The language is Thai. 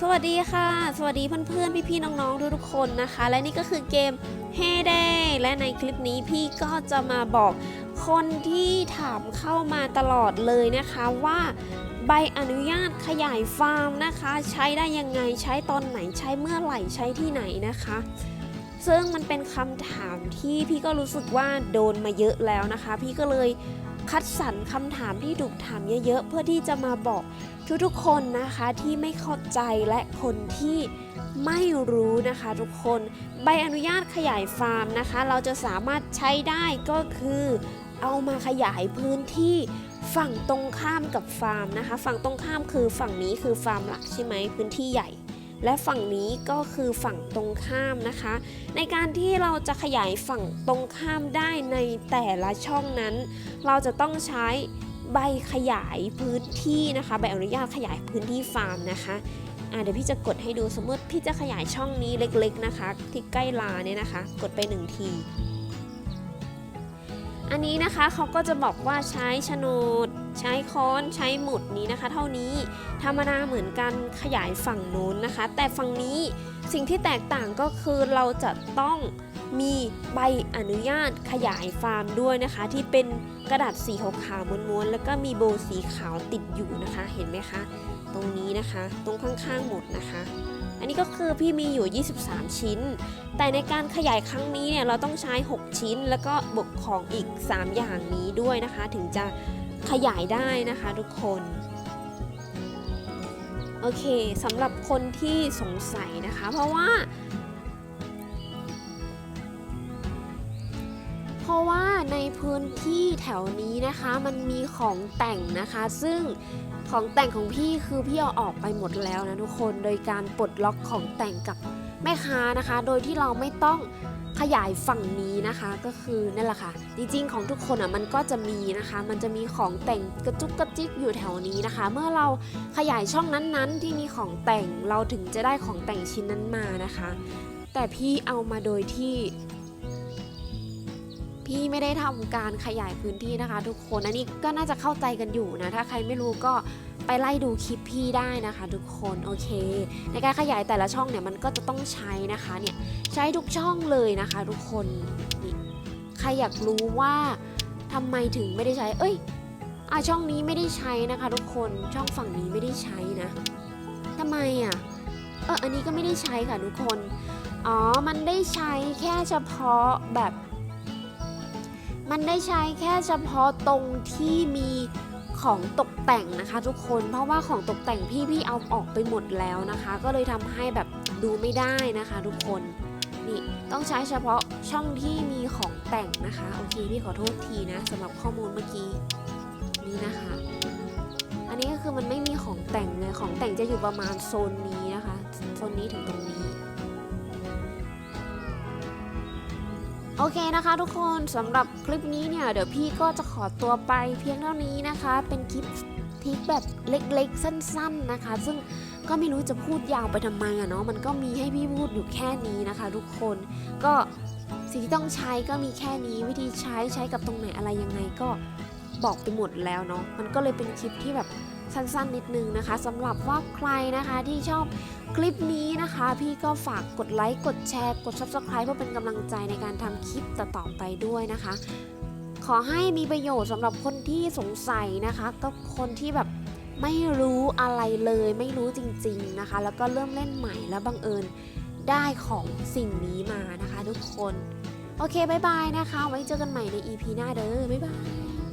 สวัสดีค่ะ สวัสดีเพื่อนๆ พี่ๆ น้องๆ ทุกๆคนนะคะ และนี่ก็คือเกม Hey d a และในคลิปนี้พี่ก็จะมาบอกคนที่ถามเข้ามาตลอดเลยนะคะว่าใบอนุญาตขยายฟาร์มนะคะ ใช้ได้ยังไงใช้ตอนไหนใช้เมื่อไหร่ใช้ที่ไหนนะคะ ซึ่งมันเป็นคำถามที่พี่ก็รู้สึกว่าโดนมาเยอะแล้วนะคะ พี่ก็เลย คัดสรรคำถามที่ถูกถามเยอะๆ เพื่อที่จะมาบอกทุกๆคนนะคะที่ไม่เข้าใจและคนที่ไม่รู้นะคะทุกคนใบอนุญาตขยายฟาร์มนะคะ เราจะสามารถใช้ได้ก็คือเอามาขยายพื้นที่ฝั่งตรงข้ามกับฟาร์มนะคะ ฝั่งตรงข้ามคือฝั่งนี้คือฟาร์มหลักใช่ไหมพื้นที่ใหญ่ และฝั่งนี้ก็คือฝั่งตรงข้ามนะคะ ในการที่เราจะขยายฝั่งตรงข้ามได้ในแต่ละช่องนั้น เราจะต้องใช้ใบขยายพื้นที่นะคะ ใบอนุญาตขยายพื้นที่ฟาร์มนะคะอะเดี๋ยวพี่จะกดให้ดูสมมติพี่จะขยายช่องนี้เล็กๆนะคะ ที่ใกล้ลาเนี่ยนะคะ กดไปหนึ่งที อันนี้นะคะเขาก็จะบอกว่าใช้โฉนด ใช้ ค้อนใช้หมุดนี้นะคะ เท่านี้ธรรมดาเหมือนกันขยายฝั่งโน้นนะคะ แต่ฝั่งนี้สิ่งที่แตกต่างก็คือเราจะต้องมีใบอนุญาตขยายฟาร์มด้วยนะคะ ที่เป็นกระดาษสีขาวๆม้วนๆแล้วก็มีโบสีขาวติดอยู่นะคะ เห็นไหมคะ ตรงนี้นะคะ ตรงข้างๆหมดนะคะ อันนี้ก็คือพี่มีอยู่ 23 ชิ้น แต่ในการขยายครั้งนี้เนี่ยเราต้องใช้ 6 ชิ้น แล้วก็บวกของอีก 3 อย่างนี้ด้วยนะคะ ถึงจะ ขยายได้นะคะทุกคนโอเคสำหรับคนที่สงสัยนะคะ เพราะว่า เพราะว่าในพื้นที่แถวนี้นะคะมันมีของแต่งนะคะ ซึ่งของแต่งของพี่คือพี่เอาออกไปหมดแล้วนะทุกคนโดยการปลดล็อกของแต่งกับแม่ค้านะคะ โดยที่เราไม่ต้อง ขยายฝั่งนี้นะคะก็คือนั่นแหละค่ะ จริงๆของทุกคนอะมันก็จะมีนะคะ มันจะมีของแต่งกระจุกกระจิกอยู่แถวนี้นะคะ เมื่อเราขยายช่องนั้นๆ ที่มีของแต่งเราถึงจะได้ของแต่งชิ้นนั้นมานะคะ แต่พี่เอามาโดยที่พี่ไม่ได้ทำการขยายพื้นที่นะคะ ทุกคนอันนี้ก็น่าจะเข้าใจกันอยู่นะ ถ้าใครไม่รู้ก็ ไปไล่ดูคลิปพี่ได้นะคะ ทุกคนโอเค ในการขยายแต่ละช่องเนี่ยมันก็จะต้องใช้นะคะเนี่ยใช้ทุกช่องเลยนะคะ ทุกคนนี่ใครอยากรู้ว่าทำไมถึงไม่ได้ใช้ เอ้ยอะช่องนี้ไม่ได้ใช้นะคะ ทุกคนช่องฝั่งนี้ไม่ได้ใช้นะทำไมอะเอออันนี้ก็ไม่ได้ใช้ค่ะทุกคนอ๋อมันได้ใช้แค่เฉพาะแบบ มันได้ใช้แค่เฉพาะตรงที่มี ของตกแต่งนะคะ ทุกคน เพราะว่าของตกแต่งพี่พี่เอาออกไปหมดแล้วนะคะ ก็เลยทำให้แบบดูไม่ได้นะคะ ทุกคนนี่ต้องใช้เฉพาะช่องที่มีของแต่งนะคะ โอเคพี่ขอโทษทีนะสำหรับข้อมูลเมื่อกี้นี่นะคะ อันนี้ก็คือมันไม่มีของแต่งเลยของแต่งจะอยู่ประมาณโซนนี้นะคะโซนนี้ถึงตรงนี้ โอเคนะคะทุกคนสำหรับคลิปนี้เนี่ยเดี๋ยวพี่ก็จะขอตัวไปเพียงเท่านี้นะคะ เป็นคลิปทิกแบบเล็กๆ สั้นๆนะคะ ซึ่งก็ไม่รู้จะพูดยาวไปทำไมอะเนาะมันก็มีให้พี่พูดอยู่แค่นี้นะคะ ทุกคนก็สิ่งที่ต้องใช้ก็มีแค่นี้วิธีใช้ใช้กับตรงไหนอะไรยังไงก็บอกไปหมดแล้วเนาะมันก็เลยเป็นคลิปที่แบบ สั้นๆนิดนึงนะคะสำหรับว่าใครนะคะที่ชอบคลิปนี้นะคะ พี่ก็ฝากกดไลค์กดแชร์ กด Subscribe เพื่อเป็นกำลังใจในการทำคลิปต่อๆไปด้วยนะคะ ขอให้มีประโยชน์สำหรับคนที่สงสัยนะคะกับคนที่แบบไม่รู้อะไรเลยไม่รู้จริง ๆนะคะ แล้วก็เริ่มเล่นใหม่แล้วบังเอิญได้ของสิ่งนี้มานะคะ ทุกคน โอเคบายบายนะคะ ไว้เจอกันใหม่ใน EP หน้าเด้อบ๊ายบาย